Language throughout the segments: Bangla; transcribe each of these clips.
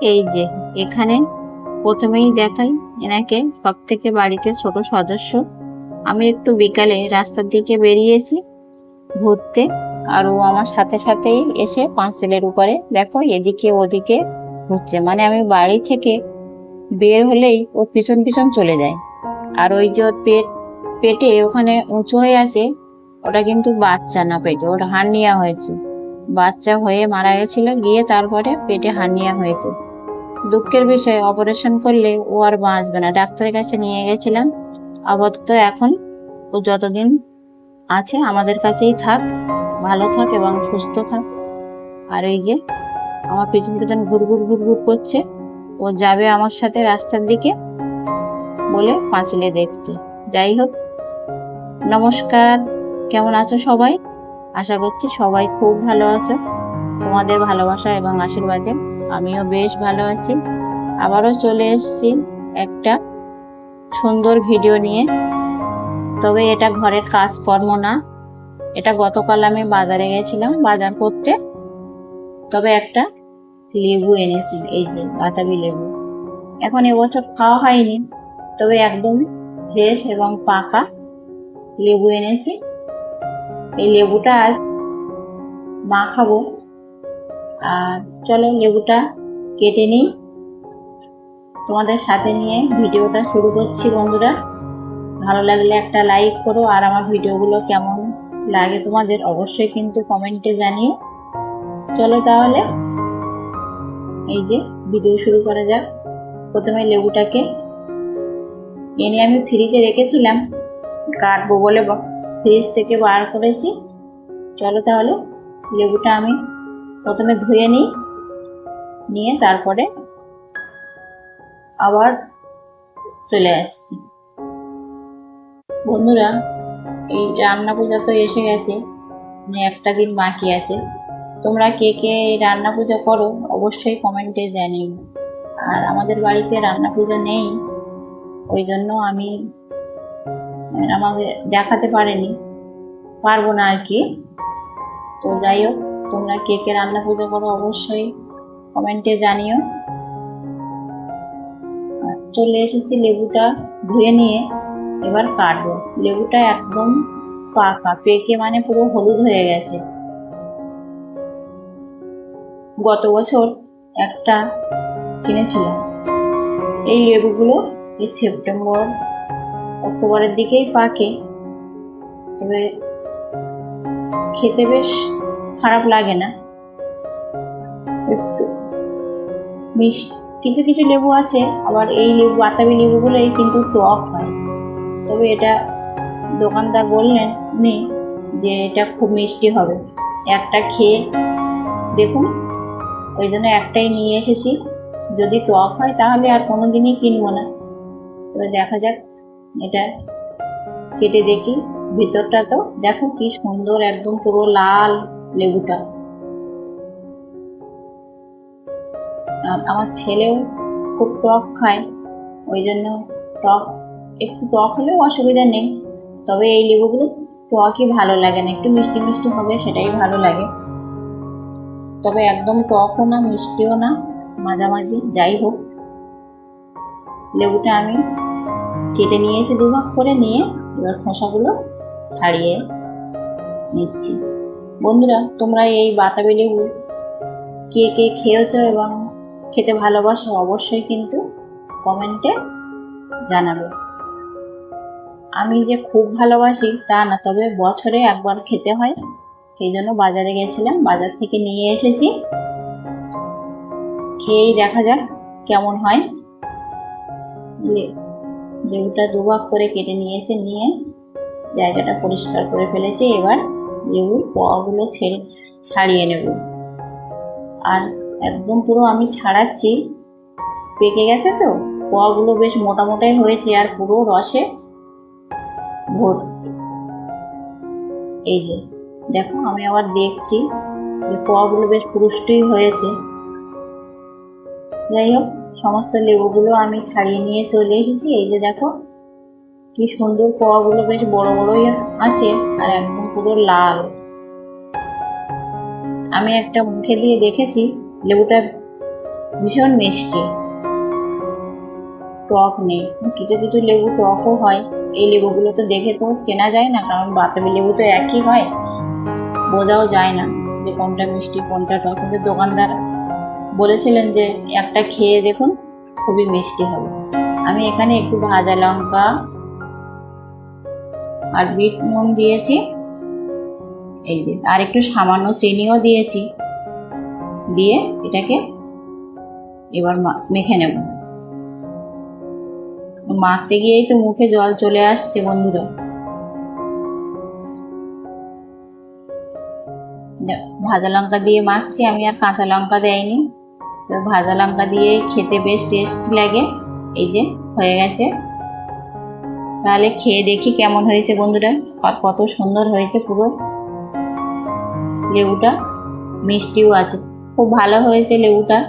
এই যে, এখানে প্রথমেই দেখাই এনাকে সব থেকে বাড়িতে ছোট সদস্য। আমি একটু বিকালে রাস্তার দিকে বেরিয়েছি ঘুরতে, আর ও আমার সাথে সাথেই এসে পাঁচিলের উপরে দেখো এদিকে ওদিকে ঘুরছে। মানে আমি বাড়ি থেকে বের হলেই ও পিছন পিছন চলে যায়। আর ওই যে ওর পেট, পেটে ওখানে উঁচু হয়ে আছে, ওটা কিন্তু বাচ্চা না পেটে, ওটা হার্নিয়া হয়েছে। বাচ্চা হয়ে মারা গেছিল, গিয়ে তারপরে পেটে হার্নিয়া হয়েছে। দুঃখের বিষয়ে অপারেশন করলে ও আর বাঁচবে না। ডাক্তারের কাছে নিয়ে গেছিলাম। আপাতত এখন ও যতদিন আছে আমাদের কাছেই থাক, ভালো থাক এবং সুস্থ থাক। আর এই যে আমার পিছন পিছন ঘুরঘুর ঘুরঘুর করছে, ও যাবে আমার সাথে রাস্তার দিকে বলে পাঁচিলে দেখছে। যাই হোক, নমস্কার। কেমন আছো সবাই? আশা করছি সবাই খুব ভালো আছো। তোমাদের ভালোবাসা এবং আশীর্বাদে আমিও বেশ ভালো আছি। আবারও চলে এসেছি একটা সুন্দর ভিডিও নিয়ে। তবে এটা ঘরের কাজকর্ম না। এটা গতকাল আমি বাজারে গেছিলাম, বাজার করতে। তবে একটা লেবু এনেছি, এই যে বাতাবি লেবু। এখন এবছর খাওয়া হয়নি, তবে একদম ফ্রেশ এবং পাকা লেবু এনেছি। এই লেবুটা আজ মাখাবো আর চলো লেবুটা কেটে নিই। তোমাদের সাথে নিয়ে ভিডিওটা শুরু করছি বন্ধুরা। ভালো লাগলে একটা লাইক করো আর আমার ভিডিওগুলো কেমন লাগে তোমাদের অবশ্যই কিন্তু কমেন্টে জানিও। চলো তাহলে এই যে ভিডিও শুরু করা যাক। প্রথমে লেবুটাকে এনে আমি ফ্রিজে রেখেছিলাম, কাটবো বলে ফ্রিজ থেকে বার করেছি। চলো তাহলে লেবুটা আমি প্রথমে ধুয়ে নিই নিয়ে তারপরে আবার চলে আসছি। বন্ধুরা এই রান্না পূজা তো এসে গেছে মানে একটা দিন বাকি আছে। তোমরা কে কে রান্না পূজা করো অবশ্যই কমেন্টে জানিও। আর আমাদের বাড়িতে রান্না পূজা নেই ওই জন্য আমি আহ, আমাকে দেখাতে পারিনি পারব না আর কি। তো যাই হোক তোমরা কে কে রান্না পূজা করো অবশ্যই কমেন্টে জানিও। চলে এসেছি লেবুটা ধুয়ে নিয়ে এবার কাটবো। লেবুটা একদম পাকা, পেকে মানে পুরো হলুদ হয়ে গেছে। গত বছর একটা কিনেছিলাম। এই লেবুগুলো এই সেপ্টেম্বর, অক্টোবরের দিকেই পাকে। তবে খেতে বেশ খারাপ লাগে না। একটু। মিষ্টি কিছু কিছু লেবু আছে আবার এই লেবু বাতাবি লেবুগুলোই কিন্তু টক হয়। তবে এটা দোকানদার বললেন উনি যে এটা খুব মিষ্টি হবে। একটা খেয়ে দেখুন ওই জন্য একটাই নিয়ে এসেছি। যদি টক হয় তাহলে আর কোনো দিনই কিনবো না। তো দেখা যাক এটা কেটে দেখি। ভিতরটা তো দেখো কি সুন্দর একদম পুরো লাল। লেবুটা। আমার ছেলেও খুব টক খায়, ওই জন্য টক, একটু টক হলেও অসুবিধা নেই। তবে এই লেবুগুলো টকই ভালো লাগে না, একটু মিষ্টি মিষ্টি হবে সেটাই ভালো লাগে। তবে একদম টকও না, মিষ্টিও না, মাঝামাঝি, যাই হোক। লেবুটা আমি কেটে নিয়েছি দুভাগ করে নিয়ে এবার খোসাগুলো ছাড়িয়ে নিচ্ছি। বন্ধুরা, তোমরা এই বাতাবি লেবু কে কে খেয়েছো এবং খেতে ভালোবাসো অবশ্যই কিন্তু কমেন্টে জানাবে। আমি যে খুব ভালোবাসি তা না, তবে বছরে একবার খেতে হয়, সেই জন্য বাজারে গেছিলাম, বাজার থেকে নিয়ে এসেছি। খেয়েই দেখা যাক কেমন হয়। লেবুটা দুভাগ করে কেটে নিয়েছে, নিয়ে জায়গাটা পরিষ্কার করে ফেলেছে। এবার লেবুর পোয়াগুলো ছেড়ে ছাড়িয়ে নেব। আর একদম পুরো আমি ছাড়াচ্ছি। পেকে গেছে তো? পোয়াগুলো বেশ মোটা মোটাই হয়েছে আর পুরো রসে ভোট এই যে, দেখো আমি আবার দেখছি যে পোয়াগুলো বেশ পুরুষ্টই হয়েছে। যাই হোক, সমস্ত লেবুগুলো আমি ছাড়িয়ে নিয়ে চলে এসেছি। এই যে দেখো কি সুন্দর পোয়াগুলো বেশ বড় বড়ই আছে আর একদম পুরো লাল। আমি একটা মুখে দিয়ে দেখেছি, লেবুটা ভীষণ মিষ্টি। টক নেই। কিছু কিছু লেবু টকও হয়। এই লেবুগুলো তো দেখে তো চেনা যায় না, কারণ বাতাবি লেবু তো একই হয়। বোঝাও যায় না যে কোনটা মিষ্টি, কোনটা টক। কিন্তু দোকানদার বলেছিলেন যে একটা খেয়ে দেখুন, খুবই মিষ্টি হবে। আমি এখানে একটু ভাজা লঙ্কা আর বিট নুন দিয়েছি। এই যে, আর একটু সামান্য চিনিও দিয়েছি। দিয়ে এটাকে এবার মেখে নেব। মাখতে গিয়েই তো মুখে জল চলে আসছে বন্ধুরা। ভাজা লঙ্কা দিয়ে মাখছি, আমি আর কাঁচা লঙ্কা দেয়নি। তো ভাজা লঙ্কা দিয়ে খেতে বেশ টেস্ট লাগে। এই যে, হয়ে গেছে। তাহলে খেয়ে দেখি কেমন হয়েছে বন্ধুরা। আর কত সুন্দর হয়েছে পুরো। লেবুটা মিষ্টিও আছে। খুব ভালো হয়েছে লেবুটা।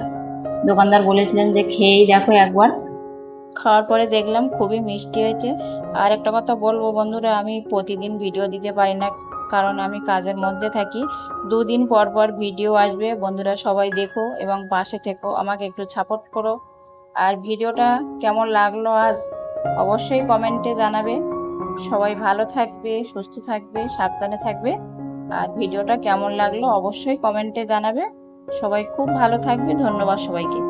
দোকানদার বলেছিলেন যে খেয়েই দেখো একবার। খাওয়ার পরে দেখলাম খুবই মিষ্টি হয়েছে। আর একটা কথা বলব বন্ধুরা, আমি প্রতিদিন ভিডিও দিতে পারি না। কারণ আমি কাজের মধ্যে থাকি। দুদিন পর পর ভিডিও আসবে। বন্ধুরা সবাই দেখো এবং পাশে থেকো। আমাকে একটু সাপোর্ট করো। আর ভিডিওটা কেমন লাগল আজ? অবশ্যই কমেন্টে জানাবে। সবাই ভালো থাকবে, সুস্থ থাকবে, সাবধানে থাকবে। আর ভিডিওটা কেমন লাগল অবশ্যই কমেন্টে জানাবে। সবাই খুব ভালো থাকবে। ধন্যবাদ সবাইকে।